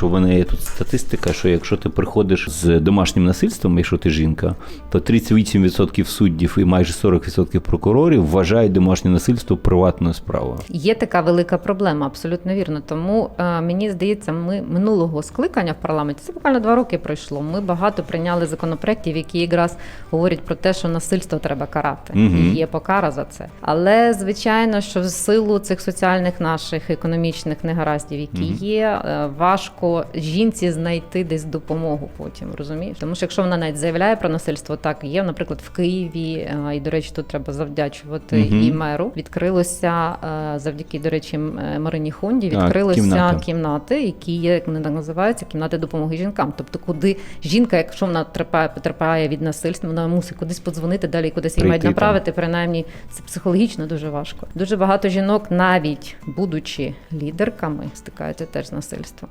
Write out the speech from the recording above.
Що в мене є тут статистика, що якщо ти приходиш з домашнім насильством, якщо ти жінка, то 38% суддів і майже 40% прокурорів вважають домашнє насильство приватною справою. Є така велика проблема, абсолютно вірно. Тому е, мені здається, ми минулого скликання в парламенті це буквально два роки пройшло. Ми багато прийняли законопроєктів, які якраз говорять про те, що насильство треба карати. Мгм. І є покара за це. Але звичайно, що в силу цих соціальних наших економічних негараздів, які Мгм. є, е, важко жінці знайти десь допомогу потім. Розумієш? Тому що якщо вона навіть заявляє про насильство, так є, наприклад, в Києві, е, і до речі, тут треба завдячувати Мгм. і меру. Відкрилося е, завдяки, до речі, е, Марині Хонді. А, Відкрилися кімната. кімнати, які є, як вони так називаються, кімнати допомоги жінкам. Тобто, куди жінка, якщо вона терпає, потерпає від насильства, вона мусить кудись подзвонити далі, кудись її мають Прийти там. направити. Принаймні, це психологічно дуже важко. Дуже багато жінок, навіть будучи лідерками, стикаються теж з насильством.